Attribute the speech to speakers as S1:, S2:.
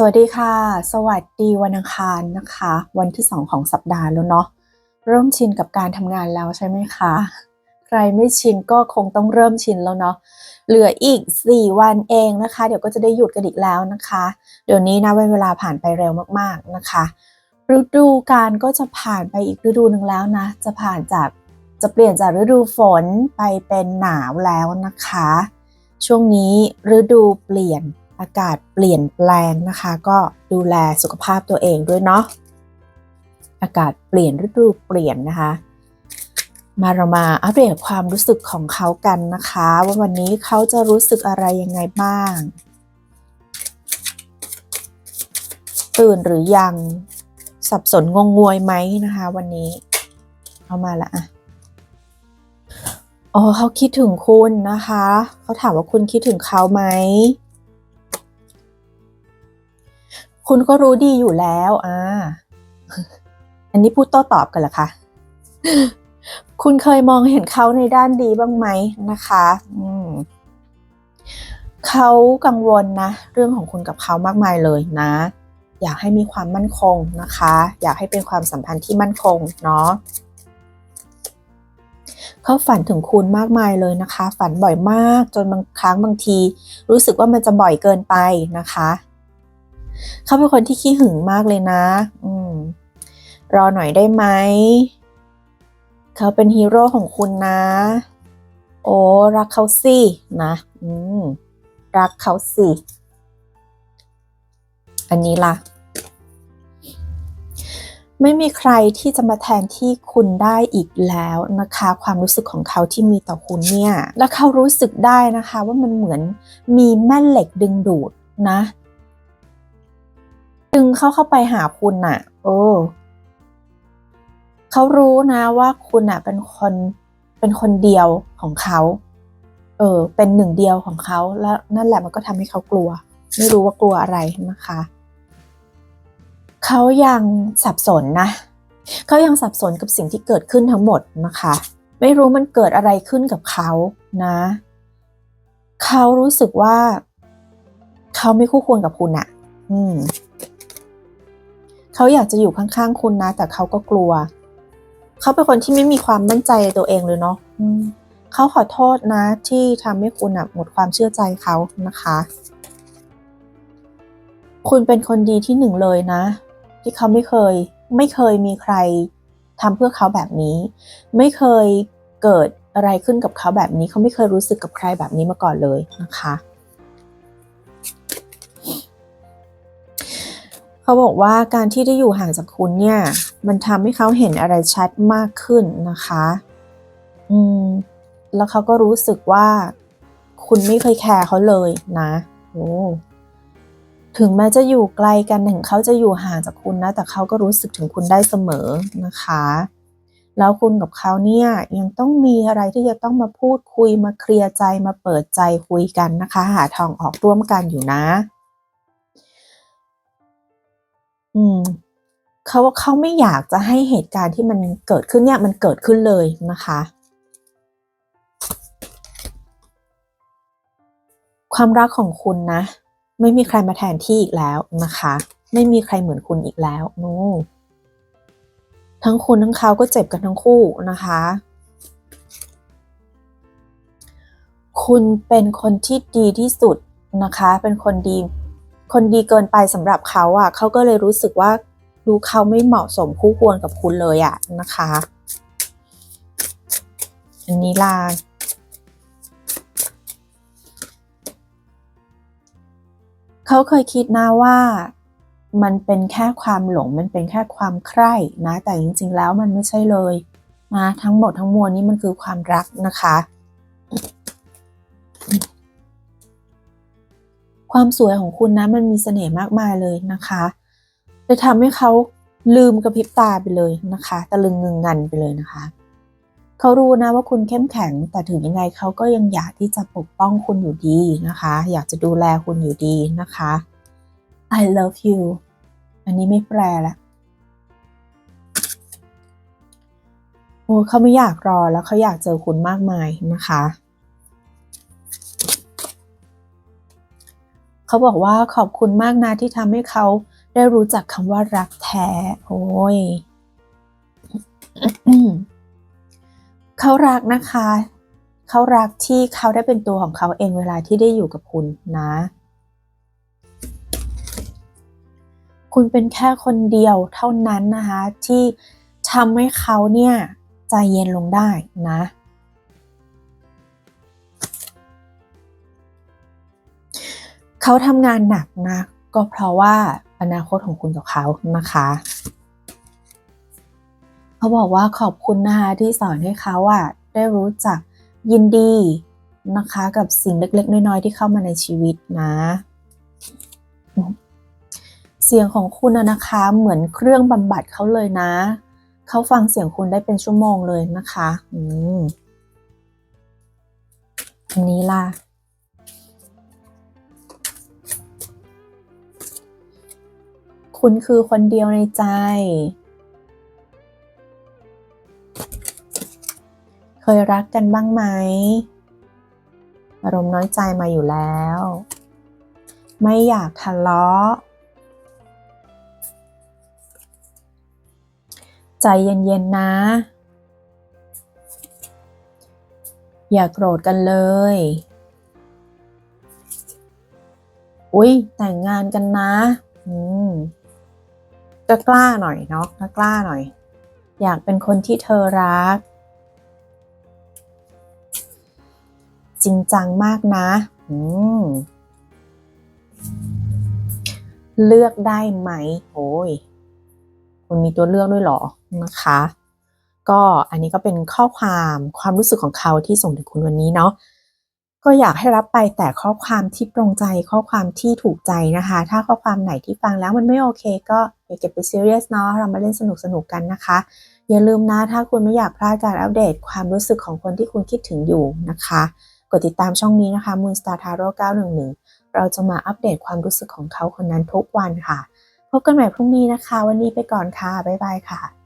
S1: สวัสดีค่ะ สวัสดีวันอังคารนะคะ วันที่ 2 ของสัปดาห์แล้วเนาะเริ่มชินกับการทำงานแล้วใช่ไหมคะ ใครไม่ชินก็คงต้องเริ่มชินแล้วเนาะเหลืออีก 4 วันเองนะคะ เดี๋ยวก็จะได้หยุดกันอีกแล้วนะคะ เดี๋ยวนี้นะเวลาผ่านไปเร็วมากๆนะคะ ฤดูกาลก็จะผ่านไปอีกฤดูหนึ่งแล้วนะ จะผ่านจากจะเปลี่ยนจากฤดูฝนไปเป็นหนาวแล้วนะคะ ช่วงนี้ฤดูเปลี่ยน อากาศเปลี่ยนแปลงนะคะ ก็ดูแลสุขภาพตัวเองด้วยเนาะอากาศเปลี่ยนฤดูเปลี่ยนนะคะ มาเรามาอัปเดตความรู้สึกของเขากันนะคะ ว่าวันนี้เขาจะรู้สึกอะไรยังไงบ้าง ตื่นหรือยังสับสนงงงวยไหมนะคะ วันนี้เอามาละอะอ๋อเขาคิดถึงคุณนะคะ เขาถามว่าคุณคิดถึงเขาไหม คุณก็รู้ดีอยู่แล้ว อ่า อันนี้พูดโต้ตอบกันเหรอคะ คุณเคยมองเห็นเขาในด้านดีบ้างไหมนะคะ อืมเขากังวลนะ เรื่องของคุณกับเขามากมายเลยนะ อยากให้มีความมั่นคงนะคะ อยากให้เป็นความสัมพันธ์ที่มั่นคงเนาะเขาฝันถึงคุณมากมายเลยนะคะ ฝันบ่อยมากจนบางครั้งบางที รู้สึกว่ามันจะบ่อยเกินไปนะคะ เขาเป็นคนที่ขี้หึงมากเลยนะ อืม รอหน่อยได้ไหม เขาเป็นฮีโร่ของคุณนะ โอ้รักเขาสินะ อืม รักเขาสิ อันนี้ล่ะ ไม่มีใครที่จะมาแทนที่คุณได้อีกแล้วนะคะ ความรู้สึกของเขาที่มีต่อคุณเนี่ย แล้วเขารู้สึกได้นะคะ ว่ามันเหมือนมีแม่เหล็กดึงดูดนะ ดึงเข้าเข้าไปหาคุณน่ะ โอ้เขารู้นะว่าคุณน่ะ เป็นคนเป็นคนเดียวของเขาเออ เป็นหนึ่งเดียวของเขาแล้วนั่นแหละมันก็ทำให้เขากลัว ไม่รู้ว่ากลัวอะไรนะคะเขายังสับสนนะเขายังสับสนกับสิ่งที่เกิดขึ้นทั้งหมดนะคะ ไม่รู้มันเกิดอะไรขึ้นกับเขานะเขารู้สึกว่า เขาไม่คู่ควรกับคุณอะอืม เขาอยากจะอยู่ข้างๆคุณนะ แต่เขาก็กลัว เขาเป็นคนที่ไม่มีความมั่นใจในตัวเองเลยเนาะเขาขอโทษนะ ที่ทำให้คุณหมดความเชื่อใจเขานะคะ คุณเป็นคนดีที่หนึ่งเลยนะ ที่เขาไม่เคย ไม่เคยมีใครทำเพื่อเขาแบบนี้ ไม่เคยเกิดอะไรขึ้นกับเขาแบบนี้ เขาไม่เคยรู้สึกกับใครแบบนี้มาก่อนเลยนะคะ เขาบอกว่าการที่ได้อยู่ห่างจากคุณเนี่ย มันทำให้เขาเห็นอะไรชัดมากขึ้นนะคะ อืม แล้วเขาก็รู้สึกว่า คุณไม่เคยแคร์เขาเลยนะโอ้ถึงแม้จะอยู่ไกลกันถึงเขาจะอยู่ห่างจากคุณนะ แต่เขาก็รู้สึกถึงคุณได้เสมอนะคะ แล้วคุณกับเขาเนี่ยยังต้องมีอะไรที่จะต้องมาพูดคุยมาเคลียร์ใจมาเปิดใจคุยกันนะคะ หาทางออกร่วมกันอยู่นะ อืมเขาเขาไม่อยากจะให้เหตุการณ์ที่มันเกิดขึ้นเนี่ยมันเกิดขึ้นเลยนะคะ ความรักของคุณนะ ไม่มีใครมาแทนที่อีกแล้วนะคะ ไม่มีใครเหมือนคุณอีกแล้วนู่ทั้งคุณทั้งเขาก็เจ็บกันทั้งคู่นะคะ คุณเป็นคนที่ดีที่สุดนะคะ เป็นคนดี คนดีเกินไปสำหรับเขาอะ่ะเขาก็เลยรู้สึกว่าดูเขาไม่เหมาะสมคู่ควรกับคุณเลยอะ่ะนะคะอันนี้ลาเขาเคยคิดนะว่ามันเป็นแค่ความหลง มันเป็นแค่ความใคร่นะ แต่จริงๆแล้วมันไม่ใช่เลยนะทั้งหมดทั้งมวลนี้มันคือความรักนะคะ ความสวยของคุณนะมันมีเสน่ห์มากมายเลยนะคะเลยทำให้เขาลืมกระพริบตาไปเลยนะคะตะลึงงึงงันไปเลยนะคะ เขารู้นะว่าคุณเข้มแข็งแต่ถึงยังไงเขาก็ยังอยากที่จะปกป้องคุณอยู่ดีนะคะ อยากจะดูแลคุณอยู่ดีนะคะ I love you อันนี้ไม่แปลละโอ้เขาไม่อยากรอแล้วเขาอยากเจอคุณมากมายนะคะ เขาบอกว่าขอบคุณมากนะที่ทำให้เขาได้รู้จักคำว่ารักแท้ โอ้ยเขารักนะคะ เขารักที่เขาได้เป็นตัวของเขาเองเวลาที่ได้อยู่กับคุณนะ คุณเป็นแค่คนเดียวเท่านั้นนะคะ ที่ทำให้เขาเนี่ยใจเย็นลงได้นะ เขาทำงานหนักนะก็เพราะว่าอนาคตของคุณกับเขานะคะ เขาบอกว่าขอบคุณนะคะที่สอนให้เขาอะได้รู้จักยินดีนะคะกับสิ่งเล็ก ๆ น้อยๆที่เข้ามาในชีวิตนะ เสียงของคุณนะคะเหมือนเครื่องบำบัดเขาเลยนะ เขาฟังเสียงคุณได้เป็นชั่วโมงเลยนะคะ อืมอันนี้ล่ะ คุณคือคนเดียวในใจ เคยรักกันบ้างไหม อารมณ์น้อยใจมาอยู่แล้ว ไม่อยากทะเลาะ ใจเย็นๆนะ อย่าโกรธกันเลยอุ๊ยแต่งงานกันนะ อืม ก็กล้าหน่อยเนาะก็กล้าหน่อย อยากเป็นคนที่เธอรัก จริงจังมากนะอืมเลือกได้ไหมโอ้ยคุณมีตัวเลือกด้วยหรอนะคะ ก็อันนี้ก็เป็นข้อความความรู้สึกของเขาที่ส่งถึงคุณวันนี้เนาะ ก็อยากให้รับไปแต่ข้อความที่ตรงใจข้อความที่ถูกใจนะคะ ถ้าข้อความไหนที่ฟังแล้วมันไม่โอเค ก็อย่าเก็บไปซีเรียสเนาะเรามาเล่นสนุกสนุกกันนะคะ อย่าลืมนะ ถ้าคุณไม่อยากพลาดการอัปเดตความรู้สึกของคนที่คุณคิดถึงอยู่นะคะ กดติดตามช่องนี้นะคะ Moonstar Tarot 911 เราจะมาอัปเดตความรู้สึกของเขาคนนั้นทุกวันค่ะ พบกันใหม่พรุ่งนี้นะคะ วันนี้ไปก่อนค่ะบ๊ายบายค่ะ